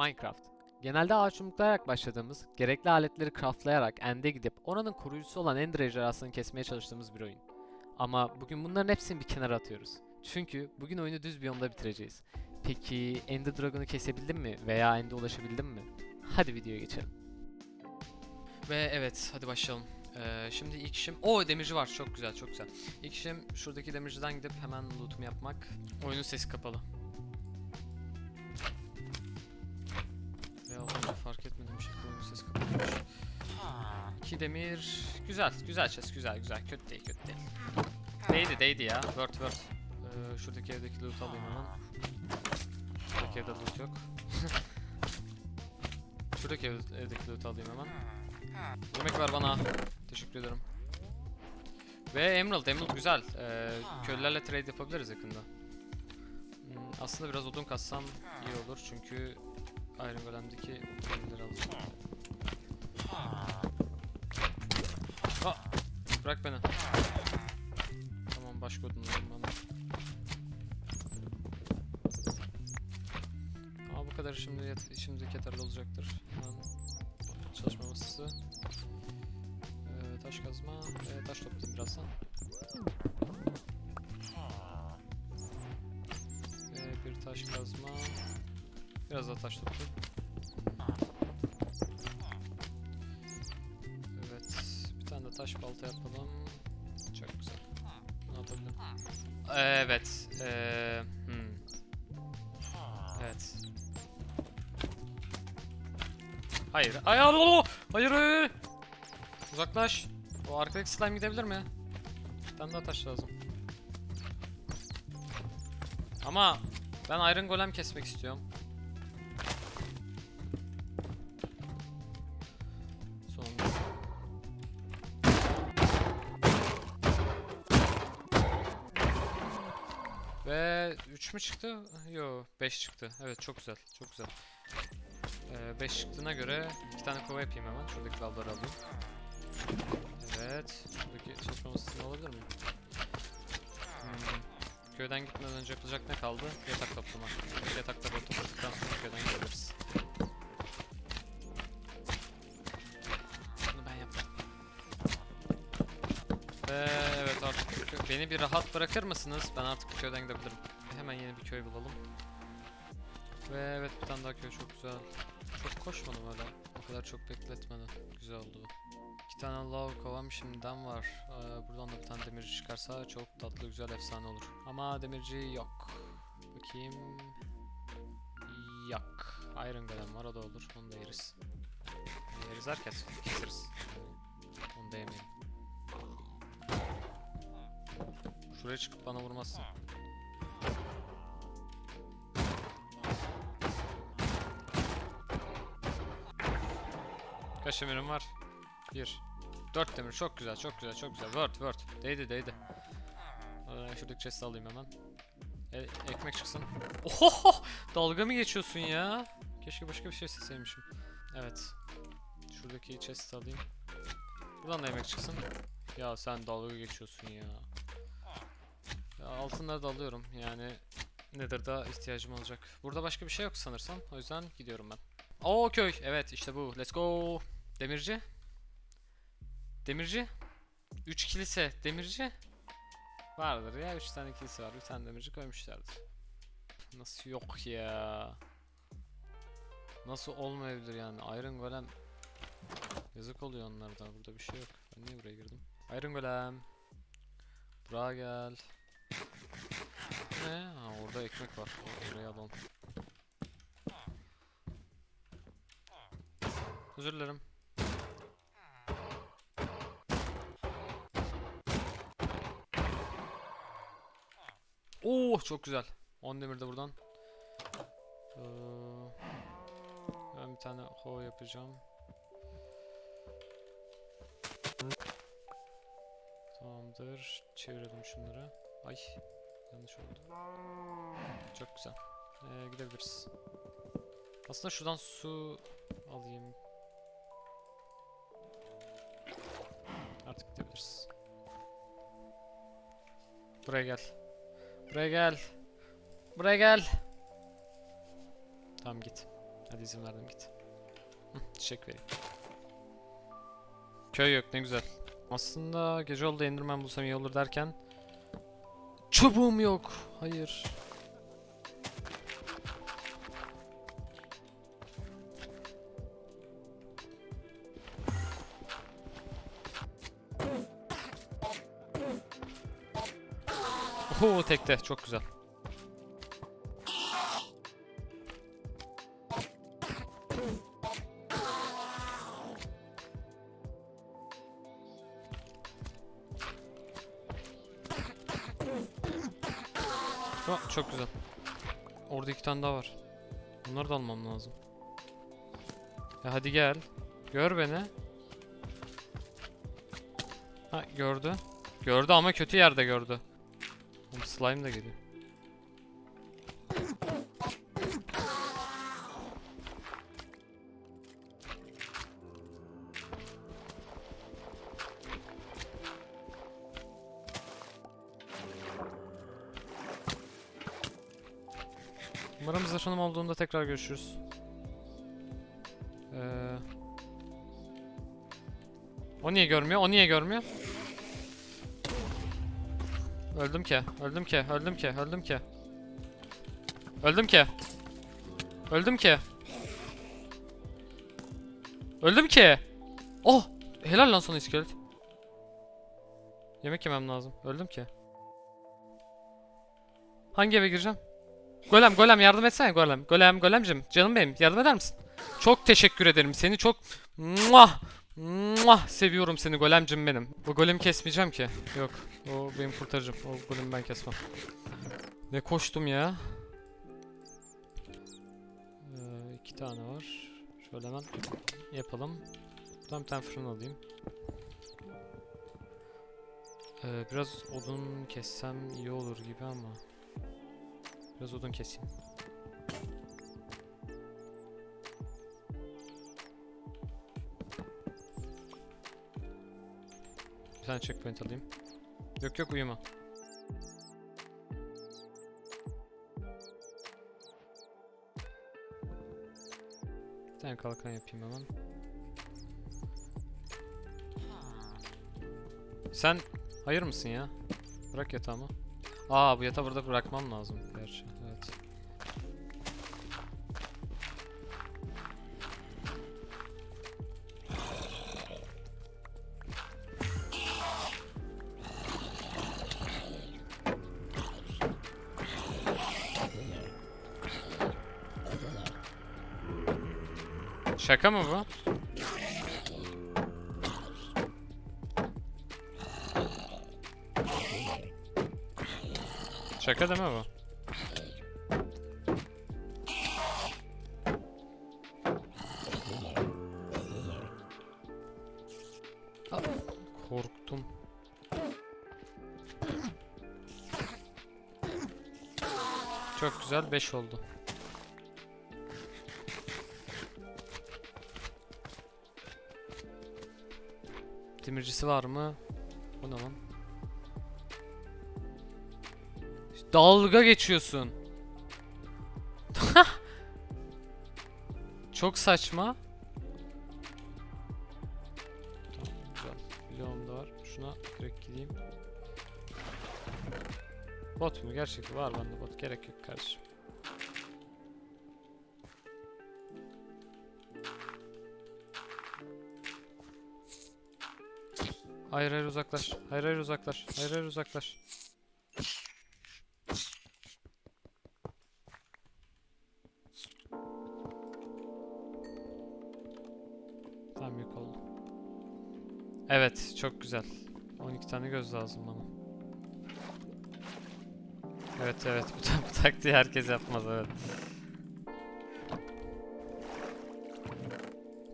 Minecraft. Genelde ağaç yumruklayarak başladığımız, gerekli aletleri craftlayarak end'e gidip oranın koruyucusu olan Ender ejderhasını kesmeye çalıştığımız bir oyun. Ama bugün bunların hepsini bir kenara atıyoruz. Çünkü bugün oyunu düz biyomda bitireceğiz. Peki Ender Dragon'u kesebildim mi veya End'e ulaşabildim mi? Hadi videoya geçelim. Ve evet hadi başlayalım. Ee, şimdi ilk işim... o demirci var çok güzel çok güzel. İlk işim şuradaki demirciden gidip hemen loot'umu yapmak. Oyunun sesi kapalı. demir. Güzel, güzel chest, güzel, güzel. Kötü değil, kötü değil. Değdi, değdi ya. Word, word. Ee, şuradaki evdeki loot alayım hemen. Şuradaki evde loot yok. şuradaki ev, evdeki loot alayım hemen. Yemek ver bana. Teşekkür ederim. Ve Emerald, Emerald güzel. Ee, köylülerle trade yapabiliriz yakında. Hmm, aslında biraz odun kassam iyi olur çünkü Iron Golem'deki odunları alacağım. Aa, bırak beni. Tamam başka odun bana. Ama bu kadar şimdi şimdilik yeterli olacaktır. Hemen çalışma masası. Ee, taş kazma ve taş toplayayım birazdan. Ve bir taş kazma. Biraz daha taş toplayayım. Taş balta yapalım. Çok güzel. Ne yapabilirim? Evet. Ee, hmm. Evet. Hayır. Ay, al, al, al. Hayır, hayır, hayır. Uzaklaş. O arkadaki slime gidebilir mi? Bir tane daha taş lazım. Ama ben Iron Golem kesmek istiyorum. 3 mü çıktı? Yo 5 çıktı. Evet çok güzel. Çok güzel. 5 çıktığına göre iki tane kova yapayım hemen. Şuradaki lavları alayım. Evet. Şuradaki çalışma masasını alabilir miyim? Hmm. Köyden gitmeden önce yapılacak ne kaldı? Yatak toplama. Yatakta böyle topladıktan sonra köyden gidebiliriz. Bunu ben yaptım. Ve evet artık beni bir rahat bırakır mısınız? Ben artık köyden gidebilirim. Hemen yeni bir köy bulalım. Ve evet bir tane daha köy çok güzel. Çok koşmadım öyle. O kadar çok bekletmeden. Güzel oldu. İki tane lav kovam şimdiden var. Ee, buradan da bir tane demirci çıkarsa çok tatlı güzel efsane olur. Ama demirci yok. Bakayım. Yok. Iron Golem var o da olur. Onu da yeriz. Yeriz derken keseriz. Onu da yemeyelim. Şuraya çıkıp bana vurmazsın. Kaç demirim var? Bir. Dört demir. Çok güzel, çok güzel, çok güzel. Word, word. Değdi, değdi. Ee, şuradaki chest'i alayım hemen. E, ekmek çıksın. Oho! Dalga mı geçiyorsun ya? Keşke başka bir şey isteseymişim. Evet. Şuradaki chest'i alayım. Buradan da yemek çıksın. Ya sen dalga geçiyorsun ya. ya altınları da alıyorum. Yani Nether'da ihtiyacım olacak. Burada başka bir şey yok sanırsam. O yüzden gidiyorum ben. Oo köy. Evet işte bu. Let's go. Demirci. Demirci. 3 kilise. Demirci. Vardır ya 3 tane kilise var. Bir tane demirci koymuşlardır. Nasıl yok ya? Nasıl olmayabilir yani? Iron Golem. Yazık oluyor onlarda. Burada bir şey yok. Ben niye buraya girdim? Iron Golem. Buraya gel. Ne? Ha, orada ekmek var. Oraya alalım. Özür dilerim. Oo çok güzel. 10 demir de buradan. Ee, ben bir tane ho yapacağım. Tamamdır. Çevirelim şunları. Ay yanlış oldu. Çok güzel. Ee, gidebiliriz. Aslında şuradan su alayım. Artık gidebiliriz. Buraya gel. Buraya gel. Buraya gel. Tamam git. Hadi izin verdim git. Çiçek vereyim. Köy yok ne güzel. Aslında gece oldu Enderman bulsam iyi olur derken Çubuğum yok. Hayır. Oo tekte çok güzel. Aa, çok güzel. Orada iki tane daha var. Bunları da almam lazım. Ya hadi gel. Gör beni. Ha gördü. Gördü ama kötü yerde gördü. Slime da geliyor. Umarım zırhım olduğunda tekrar görüşürüz. Ee... O niye görmüyor? O niye görmüyor? Öldüm ki, öldüm ki, öldüm ki, öldüm ki. Öldüm ki. Öldüm ki. Öldüm ki. Oh! Helal lan sana iskelet. Yemek yemem lazım. Öldüm ki. Hangi eve gireceğim? Golem, golem yardım etsene golem. Golem, golemcim. Canım benim. Yardım eder misin? Çok teşekkür ederim. Seni çok muah, muah seviyorum seni golemcim benim. Bu golemi kesmeyeceğim ki. Yok. O benim kurtarıcım. O golemi ben kesmem. Ne koştum ya. Ee, iki tane var. Şöyle hemen yapalım. Buradan bir tane fırın alayım. Ee, biraz odun kessem iyi olur gibi ama. Biraz odun keseyim. Tane checkpoint alayım. Yok yok uyuma. Bir tane kalkan yapayım hemen. Sen hayır mısın ya? Bırak yatağımı. Aa bu yatağı burada bırakmam lazım gerçi. Şaka mı bu? Şaka değil mi bu? Aa, Korktum. Çok güzel 5 oldu. Demircisi var mı? Bu ne lan? Dalga geçiyorsun. Çok saçma. Tamam. Bloğum da var. Şuna direkt gideyim. Bot mu? Gerçekten var bende bot. Gerek yok kardeşim. Hayır hayır uzaklaş. Hayır hayır uzaklaş. Hayır hayır uzaklaş. Tamam yok oldu. Evet çok güzel. 12 tane göz lazım bana. Evet evet bu, ta- bu taktiği herkes yapmaz evet.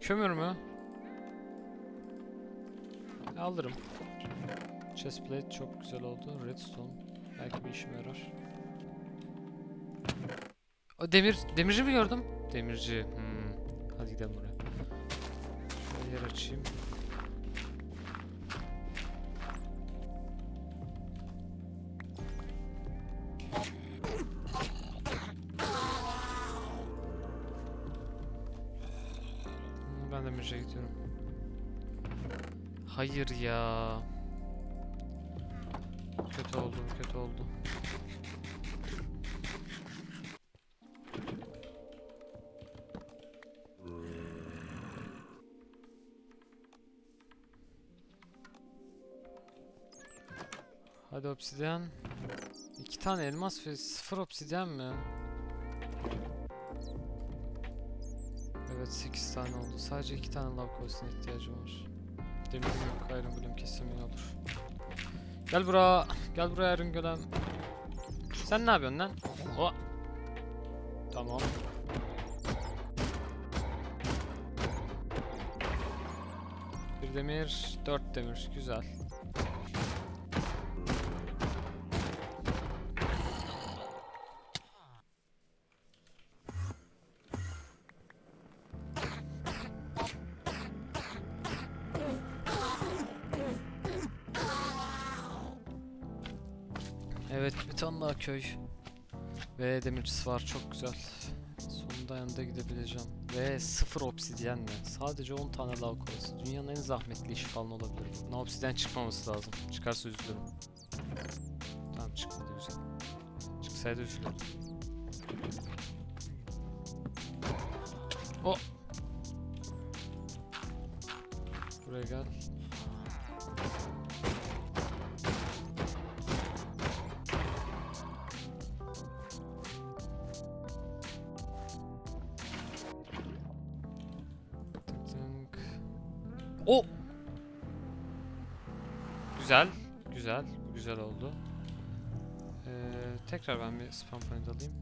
Kömür mü? Alırım. Chestplate çok güzel oldu. Redstone belki bir işime yarar. O demir demirci mi gördüm? Demirci. Hmm. Hadi gidelim buraya. Şöyle yer açayım. Hadi obsidyen. İki tane elmas ve sıfır obsidyen mi? Evet 8 tane oldu. Sadece 2 tane lav kovasına ihtiyacım var. Demirim yok. Iron Golem kesin iyi olur. Gel buraya. Gel buraya Iron Golem. Sen ne yapıyorsun lan? O. Tamam. Bir demir, dört demir. Güzel. Evet bir tane daha köy. Ve demircisi var çok güzel. Sonunda yanında gidebileceğim. Ve sıfır obsidyenle. Sadece 10 tane lav kovası. Dünyanın en zahmetli işi falan olabilir. Buna obsidyen çıkmaması lazım. Çıkarsa üzülürüm. Tamam çıkmadı güzel. Çıksaydı üzülürüm. Güzel, güzel, oldu. Ee, tekrar ben bir spam point alayım.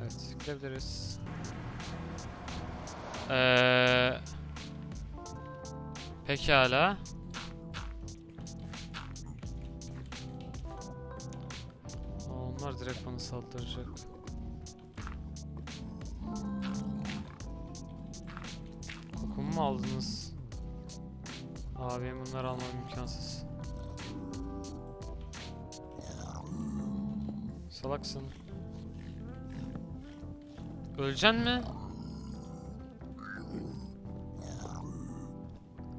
Evet, gidebiliriz. Ee, pekala. Onlar direkt bana saldıracak. Aldınız? Abi bunları almam imkansız. Salaksın. Öleceksin mi?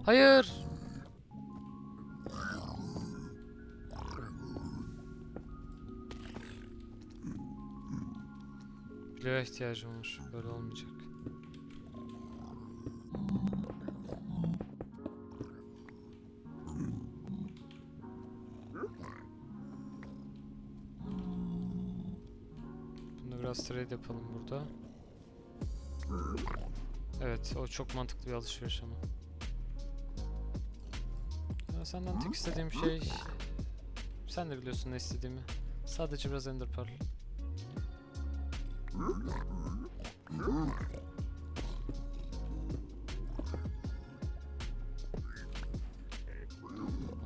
Hayır. Bloğa ihtiyacım var. Böyle olmayacak. Biraz trade yapalım burada. Evet, o çok mantıklı bir alışveriş ama. Ya senden tek istediğim şey... Sen de biliyorsun ne istediğimi. Sadece biraz Ender Pearl.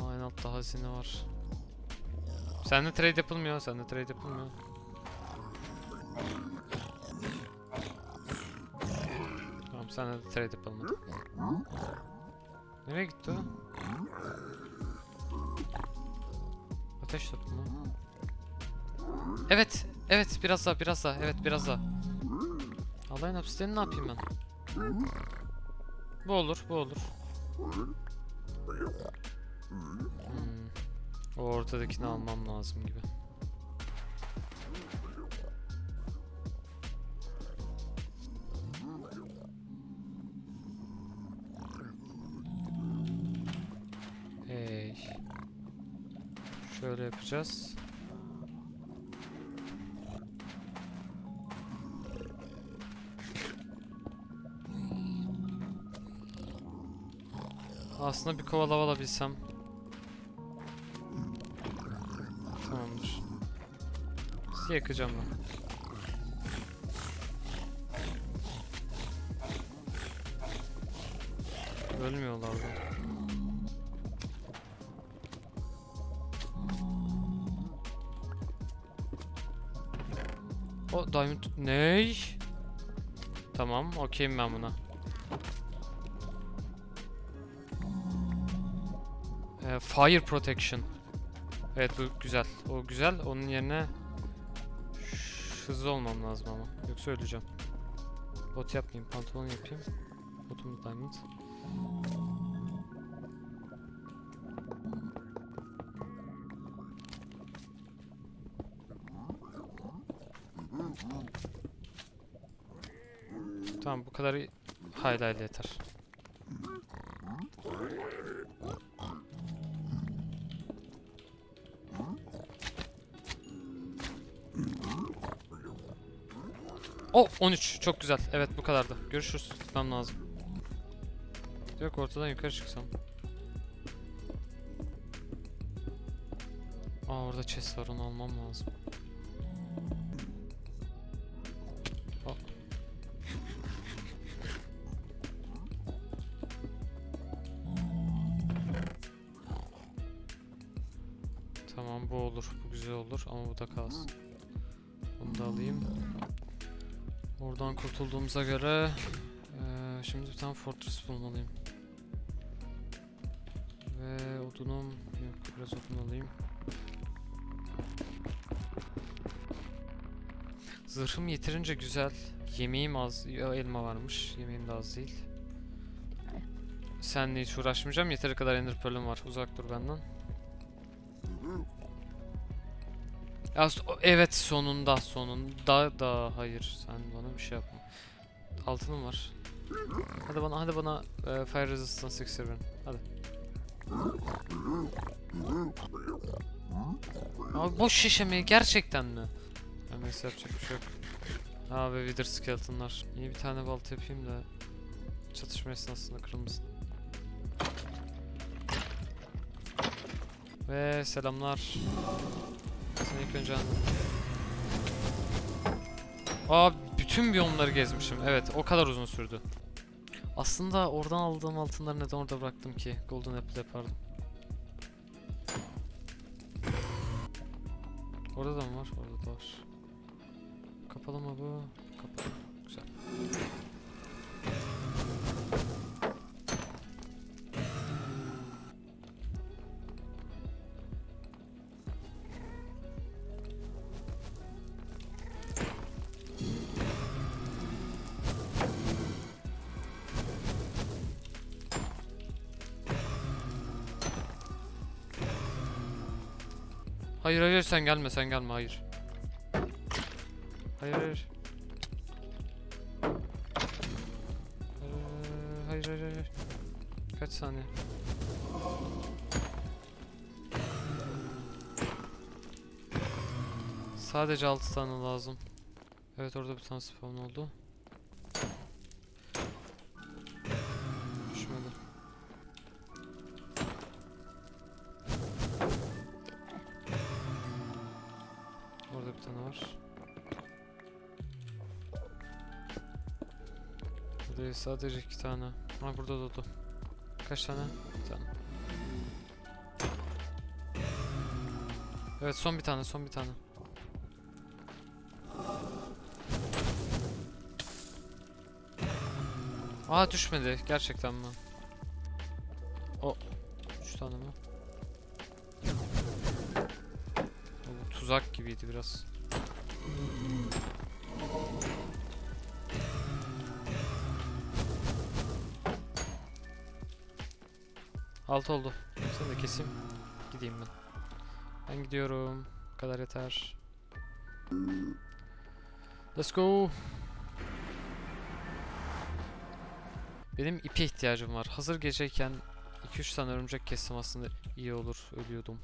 Aa, en altta hazine var. Sende trade yapılmıyor, sende trade yapılmıyor. Tamam sende de trade yapalım hadi. Nereye gitti o? Ateş topu mu? Evet, evet biraz daha, biraz daha, evet biraz daha. Allah'ın hapisteni ne yapayım ben? Bu olur, bu olur. Hmm. O ortadakini almam lazım gibi. Şöyle yapacağız. Aslında bir kova lav alabilsem. Tamamdır. Sizi yakacağım ben. Tamam, okeyim ben buna. Ee, fire protection. Evet bu güzel. O güzel. Onun yerine hızlı olmam lazım ama. Yoksa öleceğim. Bot yapmayayım, pantolon yapayım. Botum diamond. Kadar hayli yeter. O 13 çok güzel. Evet bu kadardı. Görüşürüz. Gitmem lazım. Yok ortadan yukarı çıksam. Aa orada chest var onu almam lazım. Ama bu da kalsın. Bunu da alayım. Oradan kurtulduğumuza göre eee, şimdi bir tane fortress bulmalıyım. Ve odunum yok biraz odun alayım. Zırhım yeterince güzel. Yemeğim az. Elma varmış. Yemeğim de az değil. Seninle hiç uğraşmayacağım. Yeteri kadar ender pearl'üm var. Uzak dur benden. Ya, evet sonunda sonunda da hayır sen bana bir şey yapma. Altınım var. Hadi bana hadi bana e, fire resistance iksir verin. Hadi. Abi boş şişemeyi gerçekten mi? Neyse yapacak bir şey yok. Abi wither skeletonlar. İyi bir tane balta yapayım da çatışma esnasında kırılmasın. Ve selamlar. Seni ilk önce anladım. Aa bütün biyomları gezmişim. Evet o kadar uzun sürdü. Aslında oradan aldığım altınları neden orada bıraktım ki? Golden Apple yapardım. Orada da mı var? Orada da var. Kapalı mı bu? Kapalı. Güzel. Hayır hayır sen gelme sen gelme hayır. Hayır hayır. Hayır hayır hayır. Kaç saniye? Sadece 6 tane lazım. Evet orada bir tane spawn oldu. Sadece iki tane. Ha burada doğdu. Kaç tane? Bir tane. Evet son bir tane son bir tane. Aa düşmedi gerçekten mi? O üç tane mi? O, bu tuzak gibiydi biraz. Altı oldu. Seni de keseyim. Gideyim ben. Ben gidiyorum. Bu kadar yeter. Let's go. Benim ipe ihtiyacım var. Hazır geceyken 2-3 tane örümcek kessem aslında iyi olur. Ölüyordum.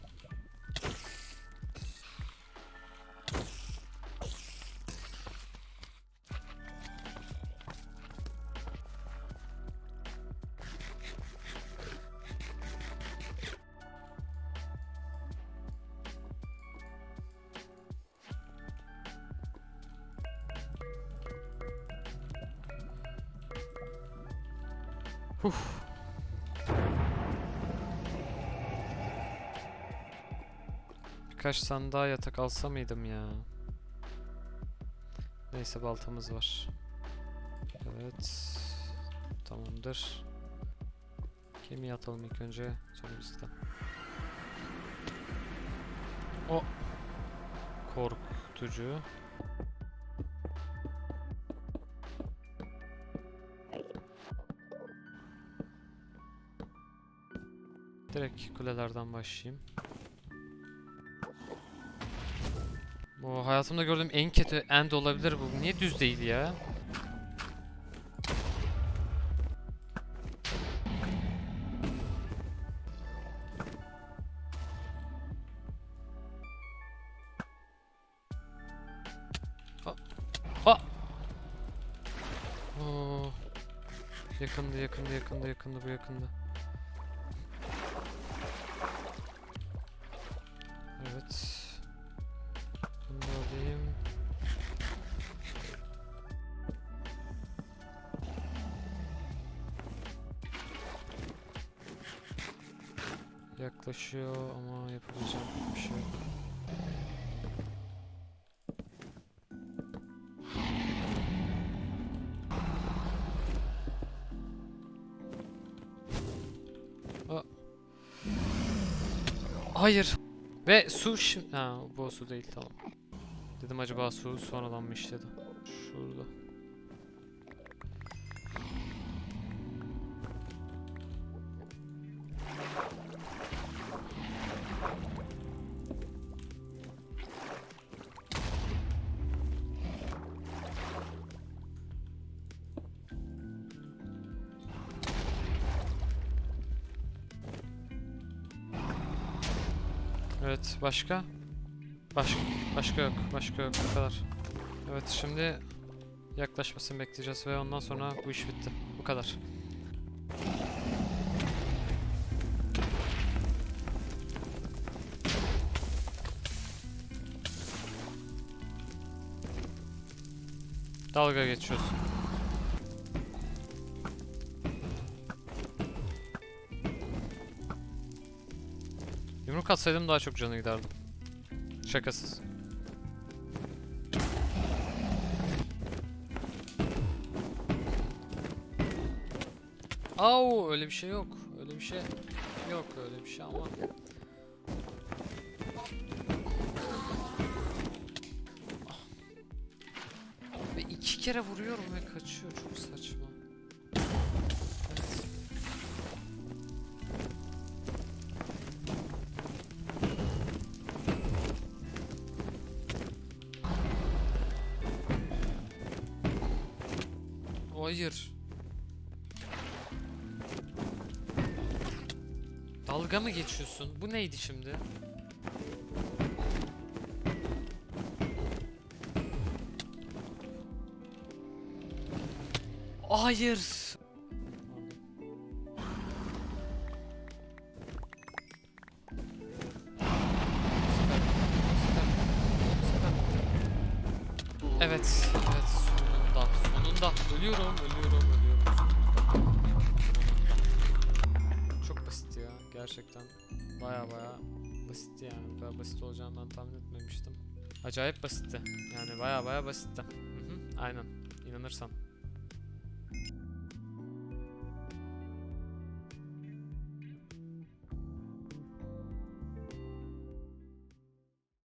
Uf. Birkaç tane daha yatak alsa mıydım ya? Neyse baltamız var. Evet. Tamamdır. Kemiği atalım ilk önce. Sonra bizden. O. Korkutucu. Direkt kulelerden başlayayım. Bu hayatımda gördüğüm en kötü end olabilir bu. Niye düz değil ya? Yakındı, yakındı, yakındı, yakındı, bu yakındı. Yaklaşıyor ama yapabileceğim bir şey yok. Hayır. Ve su şimdi... Ha bu su değil tamam. Dedim acaba su sonradan mı işledi? Şurada. Evet başka? Başka başka yok. Başka yok. Bu kadar. Evet şimdi yaklaşmasını bekleyeceğiz ve ondan sonra bu iş bitti. Bu kadar. Dalga geçiyorsun. Yumruk atsaydım daha çok canı giderdi. Şakasız. Au öyle bir şey yok. Öyle bir şey yok öyle bir şey ama. Ah. Ve iki kere vuruyorum ve kaçıyor çok saçma. Dalga mı geçiyorsun? Bu neydi şimdi? Hayır. Acayip basitti, yani baya baya basitti. Hı hı, aynen, inanırsan.